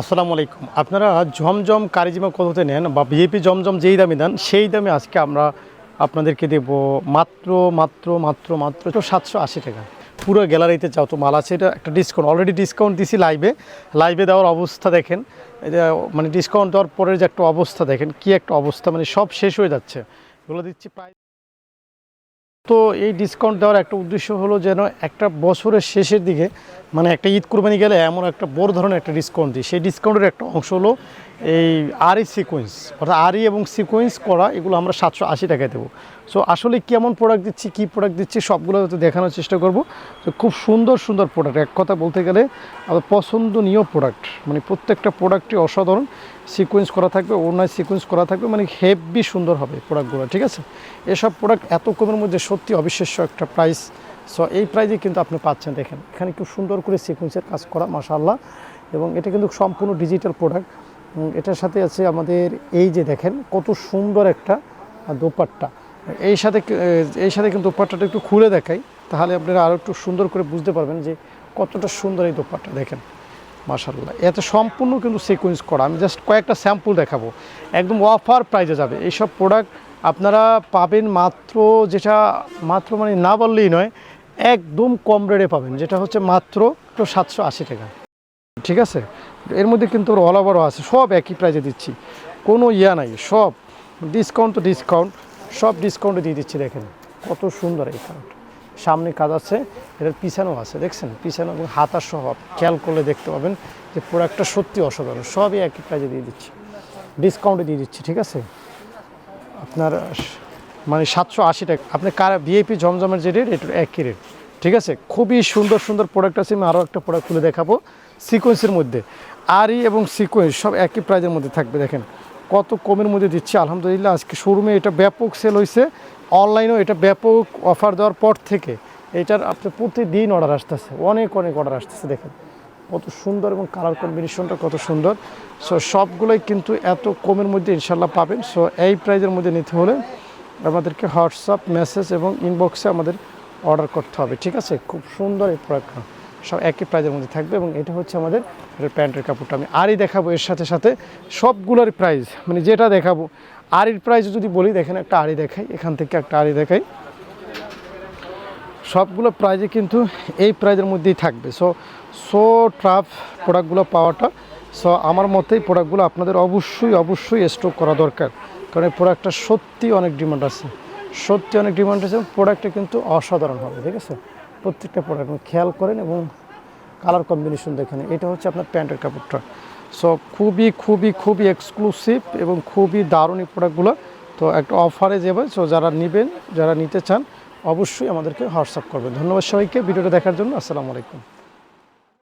আসসালামু আলাইকুম। আপনারা জমজম কারিজিমা কততে নেন বা বিএপি জমজম যেই দামে দেন সেই দামে আজকে আমরা আপনাদেরকে দেব মাত্র মাত্র মাত্র মাত্র সাতশো আশি টাকা। পুরো গ্যালারিতে যাও তো মাল আছে, এটা একটা ডিসকাউন্ট অলরেডি ডিসকাউন্ট দিছি লাইভে লাইভে দেওয়ার অবস্থা দেখেন মানে ডিসকাউন্ট দেওয়ার পরের যে একটা অবস্থা দেখেন, কি একটা অবস্থা মানে সব শেষ হয়ে যাচ্ছে। এগুলো দিচ্ছি প্রায় তো এই ডিসকাউন্ট দেওয়ার একটা উদ্দেশ্য হলো যেন একটা বছরের শেষের দিকে মানে একটা ঈদ কুরবানি গেলে এমন একটা বড় ধরনের একটা ডিসকাউন্ট দিই। সেই ডিসকাউন্টের একটা অংশ হলো এই আরই সিকোয়েন্স অর্থাৎ আরই এবং সিকোয়েন্স করা, এগুলো আমরা সাতশো আশি টাকায় দেবো। সো আসলে কেমন প্রোডাক্ট দিচ্ছি, কী প্রোডাক্ট দিচ্ছি, সবগুলো হয়তো দেখানোর চেষ্টা করব। তো খুব সুন্দর সুন্দর প্রোডাক্ট এক কথা বলতে গেলে আমাদের পছন্দনীয় প্রোডাক্ট মানে প্রত্যেকটা প্রোডাক্টই অসাধারণ। সিকোয়েন্স করা থাকবে ওনায় সিকোয়েন্স করা থাকবে মানে হেভি সুন্দর হবে প্রোডাক্টগুলো ঠিক আছে? এসব প্রোডাক্ট এত কমের মধ্যে সত্যি অবিশ্বাস্য একটা প্রাইস সো এই প্রাইজে কিন্তু আপনি পাচ্ছেন, দেখেন। এখানে খুব সুন্দর করে সিকোয়েন্সের কাজ করা, মাশাআল্লাহ। এবং এটা কিন্তু সম্পূর্ণ ডিজিটাল প্রোডাক্ট এটার সাথে আছে আমাদের এই যে দেখেন, কত সুন্দর একটা দোপাট্টা। এই সাথে এই সাথে কিন্তু দোপাট্টাটা একটু খুলে দেখাই, তাহলে আপনারা আরও একটু সুন্দর করে বুঝতে পারবেন যে কতটা সুন্দর এই দোপাট্টা, দেখেন। মাশাল্লাহ এতে সম্পূর্ণ কিন্তু সিকোয়েন্স করা। আমি জাস্ট কয়েকটা স্যাম্পল দেখাবো। একদম অফার প্রাইজে যাবে। এইসব প্রোডাক্ট আপনারা পাবেন মাত্র যেটা, মাত্র মানে না বললেই নয়, একদম কম রেটে পাবেন, যেটা হচ্ছে মাত্র সাতশো আশি টাকা। ঠিক আছে? এর মধ্যে কিন্তু অল ওভারও আছে, সব একই প্রাইজে দিচ্ছি। কোনো ইয়া নাই, সব ডিসকাউন্ট তো ডিসকাউন্ট সব ডিসকাউন্টে দিয়ে দিচ্ছি, দেখেন। কত সুন্দর এই কারণ সামনে কাজ আছে, এটার পিছানো আছে, দেখছেন? পিছানো এবং হাতা সহ, খেয়াল করলে দেখতে পাবেন যে প্রোডাক্টটা সত্যি অসাধারণ, সবই একই প্রাইজে দিয়ে দিচ্ছি। ডিসকাউন্টে দিয়ে দিচ্ছি, ঠিক আছে? আপনার মানে সাতশো আশি টাকা। আপনি কার ভিআইপি জমজমের যে রেট এটা একই রেট ঠিক আছে? খুবই সুন্দর সুন্দর প্রোডাক্ট আছে, আমি আরও একটা প্রোডাক্ট খুলে দেখাবো। সিকোয়েন্সের মধ্যে। আরই এবং সিকোয়েন্স সব একই প্রাইজের মধ্যে থাকবে, দেখেন। কত কমের মধ্যে দিচ্ছি, আলহামদুলিল্লাহ। আজকে শোরুমে এটা ব্যাপক সেল হয়েছে। অনলাইনেও এটা ব্যাপক অফার দেওয়ার পর থেকে, এটার আপনি প্রতিদিন অর্ডার আসতেছে। অনেক অনেক অর্ডার আসতেছে, দেখেন। কত সুন্দর এবং কালার কম্বিনেশনটা কত সুন্দর। সো সবগুলোই কিন্তু এত কমের মধ্যে ইনশাল্লাহ পাবেন। সো এই প্রাইজের মধ্যে নিতে হলে আমাদেরকে হোয়াটসঅ্যাপ মেসেজ এবং ইনবক্সে আমাদের অর্ডার করতে হবে, ঠিক আছে? খুব সুন্দর এই প্রোডাক্টটা সব একই প্রাইজের মধ্যে থাকবে এবং এটা হচ্ছে আমাদের প্যান্টের কাপড়টা। আমি আরই দেখাবো এর সাথে সাথে সবগুলোর প্রাইস মানে যেটা দেখাবো আরির প্রাইস যদি বলি, দেখেন একটা আড়ি দেখাই, এখান থেকে একটা আড়ি দেখাই। সবগুলো প্রাইজে কিন্তু এই প্রাইজের মধ্যেই থাকবে। সো সো ট্রাফ প্রোডাক্টগুলো পাওয়াটা। সো আমার মতেই প্রোডাক্টগুলো আপনাদের অবশ্যই অবশ্যই স্টক করা দরকার। কারণ এই প্রোডাক্টটা সত্যি অনেক ডিমান্ড আছে। সত্যি অনেক ডিমান্ড আছে প্রোডাক্টটা কিন্তু অসাধারণ হবে, ঠিক আছে? প্রত্যেকটা প্রোডাক্ট খেয়াল করেন এবং কালার কম্বিনেশন দেখেন। এটা হচ্ছে আপনার প্যান্টের কাপড়টা। সো খুবই খুবই খুবই এক্সক্লুসিভ এবং খুবই দারুণ এই প্রোডাক্টগুলো তো একটা অফারে যাবে সো যারা নেবেন, যারা নিতে চান, অবশ্যই আমাদেরকে হোয়াটসঅ্যাপ করবেন। ধন্যবাদ সবাইকে। ভিডিওটা দেখার জন্য আসসালামু আলাইকুম।